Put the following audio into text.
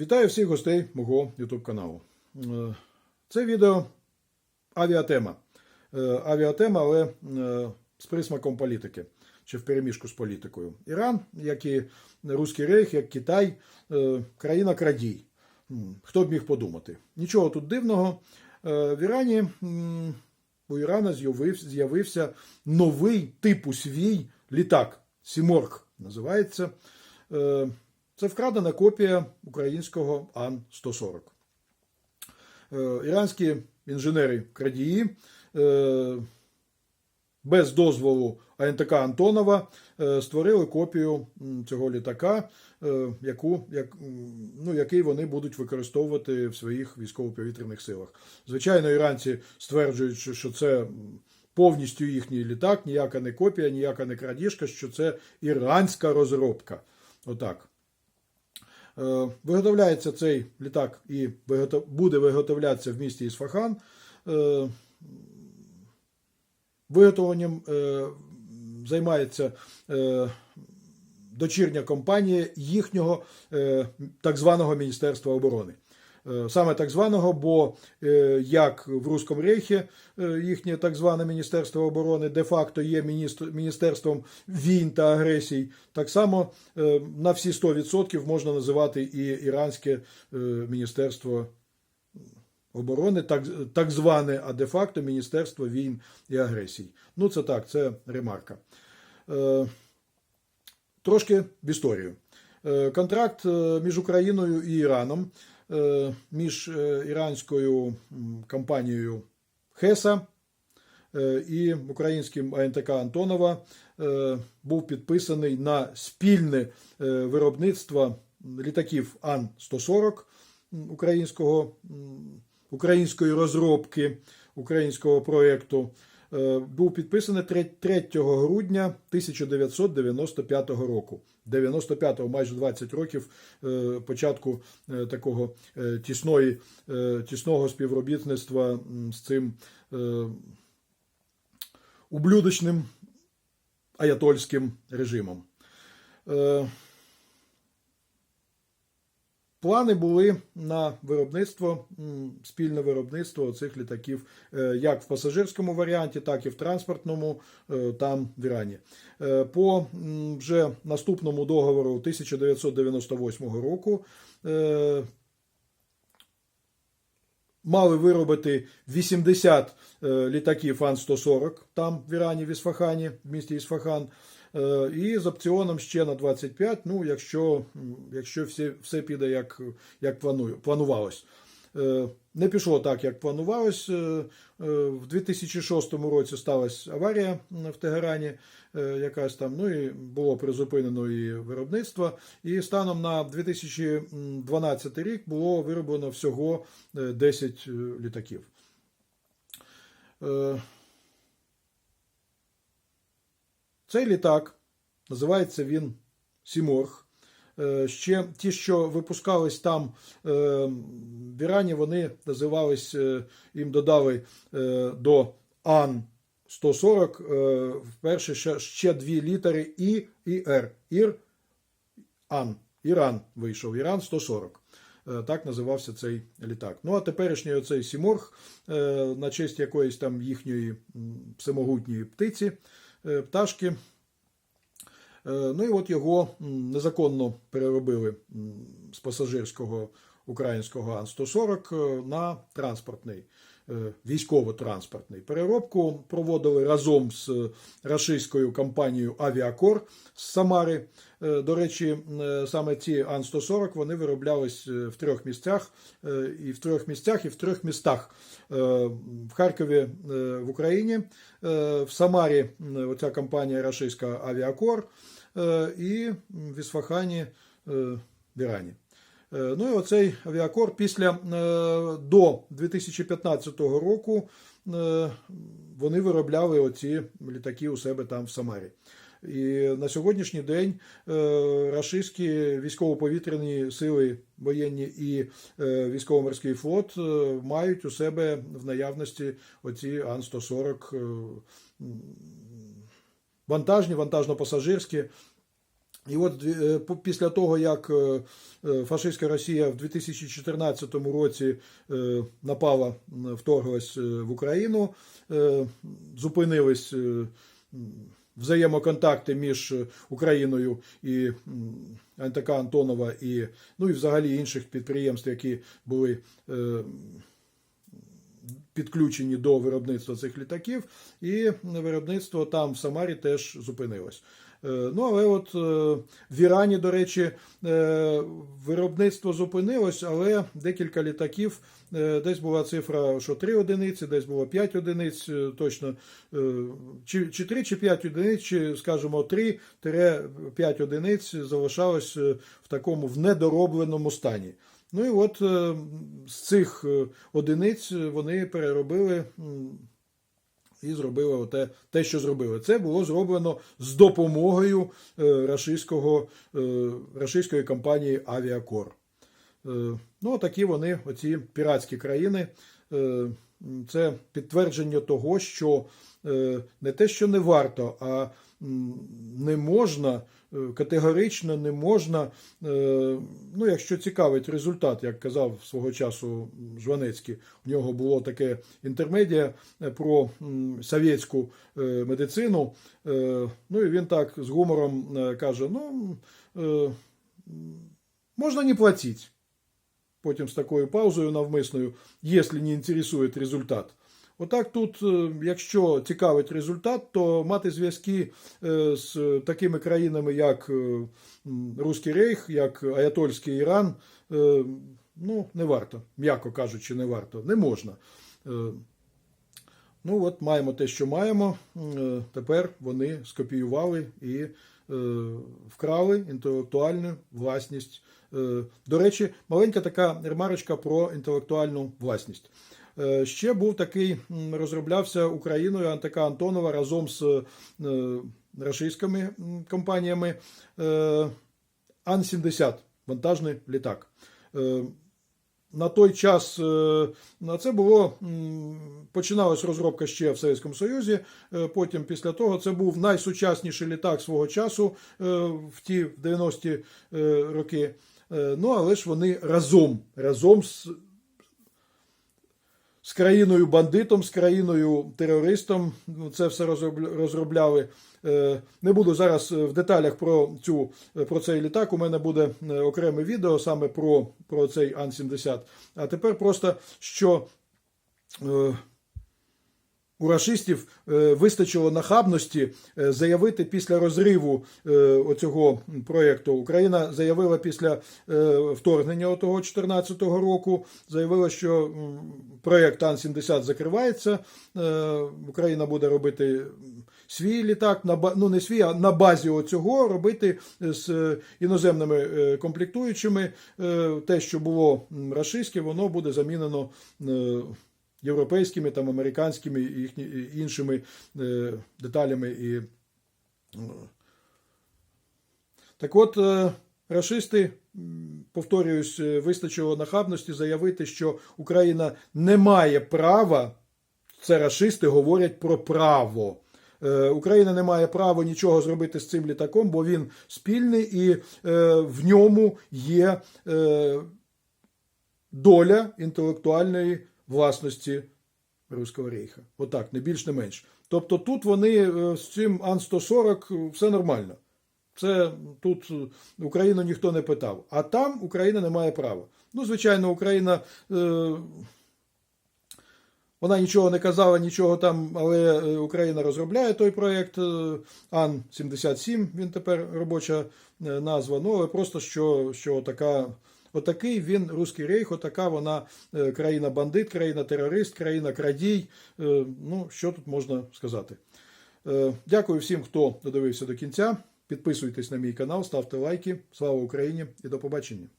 Вітаю всіх гостей мого YouTube каналу. Е, Це відео авіатема. Е, Авіатема, але е, з присмаком політики чи в переміжку з політикою. Іран, як і Руський Рейх, як Китай, країна крадій. Хто б міг подумати? Нічого тут дивного. В Ірані у Ірана з'явився новий типу свій літак. Сіморг називається. Це вкрадена копія українського Ан-140. Е, Іранські інженери-крадії е, без дозволу АНТК Антонова е, створили копію цього літака, яку, як, ну, який вони будуть використовувати в своїх військово-повітряних силах. Звичайно, іранці стверджують, що це повністю їхній літак, ніяка не копія, ніяка не крадіжка, що це іранська розробка. Отак. Е, Виготовляється цей літак і буде виготовлятися в місті Ісфахан. Е, Виготовленням е, займається дочірня компанія їхнього так званого Міністерства оборони. Е, Саме так званого, бо е, як в Руському Рейхі е, їхнє так зване Міністерство оборони де-факто є міністерством війн та агресій, так само на всі 100% можна називати і іранське Міністерство оборони, так, так зване, а де-факто Міністерство війн і агресій. Ну, це так, це ремарка. Трошки в історію. Контракт між Україною і Іраном, між е, іранською компанією Хеса е, і українським АНТК Антонова е, був підписаний на спільне е, виробництво літаків Ан-140 м, українського, української розробки, українського проєкту. Е, Був підписаний 3 3 грудня 1995 року. 95-го, майже 20 років е, початку е, такого е, тісної, тісного співробітництва з цим ублюдочним аятольським режимом. Плани були на виробництво, спільне виробництво цих літаків е, як в пасажирському варіанті, так і в транспортному е, там в Ірані. Е, По вже наступному договору 1998 року мали виробити 80 е, літаків Ан-140 там в Ірані, в Ісфахані, в місті Ісфахан. Е, І з опціоном ще на 25, ну, якщо, якщо все, все піде як, як планую, планувалось. Е, Не пішло так, як планувалось. Е, В 2006 році сталася аварія в Тегерані, якась там, ну і було призупинено і виробництво. І станом на 2012 рік було вироблено всього е, 10 е, літаків. Е, Цей літак називається він Сіморг. Е, Ще ті, що випускались там е, в Ірані, вони називались, е, їм додали до Ан 140 е, вперше ще, ще дві літери І і Р. Ір Ан. Іран вийшов. Іран 140. Е, Так називався цей літак. Ну а теперішній оцей Сіморг, на честь якоїсь там їхньої всемогутньої птиці, пташки. Е, Ну і от його незаконно переробили з пасажирського українського Ан-140 е, на транспортний, е, військово-транспортний. Переробку проводили разом з е, рашистською компанією Авіакор з Самари. Е, До речі, е, саме ці Ан-140 вони вироблялись е, в трьох місцях, е, і в трьох місцях, і в трьох містах. Е, В Харкові е, в Україні, е, в Самарі оця компанія рашистська Авіакор е, і в Ісфахані е, в Ірані. Е, Ну і оцей авіакор після е, до 2015 року е, вони виробляли оці літаки у себе там в Самарі. І на сьогоднішній день рашистські військово-повітряні сили воєнні і військово-морський флот мають у себе в наявності оці Ан-140 е, вантажні, вантажно-пасажирські І от е, після того, як е, е, фашистська Росія в 2014 році напала, вторглась в Україну, зупинились взаємоконтакти між Україною і НТК Антонова і, ну, і взагалі інших підприємств, які були підключені до виробництва цих літаків, і виробництво там в Самарі теж зупинилось. Е, Ну, але от е, в Ірані, до речі, е, виробництво зупинилось, але декілька літаків, десь була цифра, що 3 одиниці, десь було 5 одиниць, точно, чи, чи 3, чи 5 одиниць, чи, скажімо, 3-5 одиниць залишалось в такому в недоробленому стані. Ну і от з цих одиниць вони переробили і зробили оте, те, що зробили. Це було зроблено з допомогою е, рашистського, е, рашистської компанії Авіакор. Е, Ну, такі вони, оці піратські країни. Це підтвердження того, що не те, що не варто, а не можна, е, категорично не можна, е, ну, якщо цікавить результат, як казав свого часу Жванецький, у нього було таке інтермедіа е, про совєтську медицину. Ну і він так з гумором каже: ну, можна не платити. Потім з такою паузою навмисною, якщо не інтересує результат. Отак тут, е, якщо цікавить результат, то мати зв'язки е, з такими країнами, як е, Руський Рейх, як Аятольський Іран, ну, не варто, м'яко кажучи, не варто, не можна. Ну, от маємо те, що маємо. Тепер вони скопіювали і вкрали інтелектуальну власність. До речі, маленька така ремарочка про інтелектуальну власність. Е, Ще був такий, розроблявся Україною АНТК Антонова разом з е, російськими компаніями е, Ан-70, вантажний літак. На той час на це було починалась розробка ще в Совєтському Союзі. Потім, після того, це був найсучасніший літак свого часу в ті в 90-ті е, роки. Ну, але ж вони разом, разом з, з країною бандитом, з країною терористом ну, це все розробля- розробляли. Е, Не буду зараз е, в деталях про цю е, про цей літак. У мене буде окреме відео саме про, про цей Ан-70. А тепер просто що. У рашистів е, вистачило нахабності е, заявити після розриву е, оцього проєкту. Україна заявила після вторгнення того 2014 року, заявила, що проєкт Ан-70 закривається. Україна буде робити свій літак, ну не свій, а на базі оцього робити з іноземними комплектуючими. Те, що було рашистське, воно буде замінено. Європейськими, там, американськими і їхні, іншими е, деталями. І... е. Так от, е, рашисти, м, повторююсь, е, вистачило нахабності заявити, що Україна не має права, це рашисти говорять про право. Е, Україна не має права нічого зробити з цим літаком, бо він спільний і е, в ньому є доля інтелектуальної власності Руського рейха. Отак, не більш не менш. Тобто тут вони е, з цим Ан-140 все нормально. Це тут е, Україну ніхто не питав. А там Україна не має права. Ну, звичайно, Україна. Е, вона нічого не казала, нічого там, але е, Україна розробляє той проєкт е, Ан-77, він тепер робоча е, назва. Ну, але просто що, що така, отакий він, Руський Рейх, отака вона е, країна-бандит, країна-терорист, країна-крадій. Е, Ну, що тут можна сказати? Е, Дякую всім, хто додивився до кінця. Підписуйтесь на мій канал, ставте лайки. Слава Україні і до побачення!